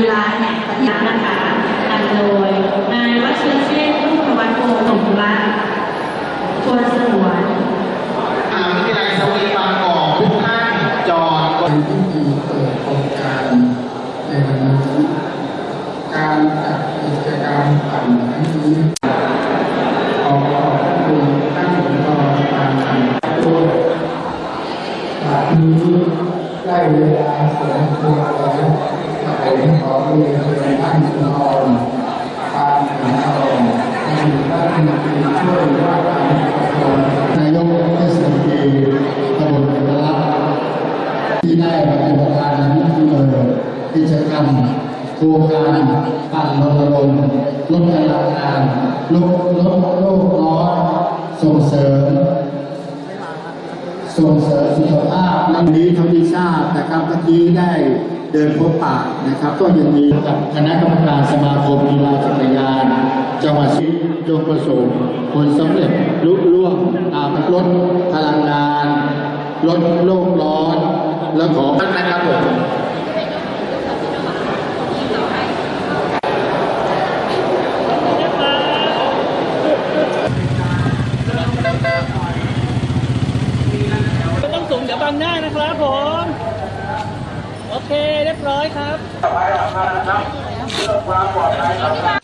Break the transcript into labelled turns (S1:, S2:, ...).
S1: นักงานการกีฬาแห่งประเทศนะคะนำโดยนายวัชรเชษฐ์รุ่งธวัฒน์โพสมรัตน์ชวนสงวน
S2: มหาวิทยาลัยสวีบางกอกทุกท่านจอด
S3: เป็นพิธีเปิดโครงการในวันนี้การจัดกิจกรรมปั่นครั้งนี้ขอขอบคุณท่านรองประธานด้วยบัดนี้ได้เวลาสมควรแล้ว ผมขอเรียนเชิญท่านรองปานถึงทองอดีตรัฐมนช่วยว่าการกระทรวงนายกเทศมนตรีตำบลกระลักที่ได้มาเป็นประธานพิธีเปิดกิจกรรมโครงการปั่นรณรงค์ลดพลังงานลดลดโลกร้อนส่งเสริมส่งเสริมสุขภาพวันนี้เท่าที่ทราบนะครับเมื่อกี้ได้ เดินพบปะนะครับ ก็ยังมีกับคณะกรรมการสมาคมกีฬาจักรยาน จังหวัดศรีจงประสงค์ผลสำเร็จลุล่วงตามลดพลังงานลดโลกร้อน และขอท่านนะครับผม
S4: ไม่ต้องสูงเดี๋ยวบังหน้านะครับผม เคเรียบร้อยครับ ต่อไปครับเพื่อความปลอดภัยครับ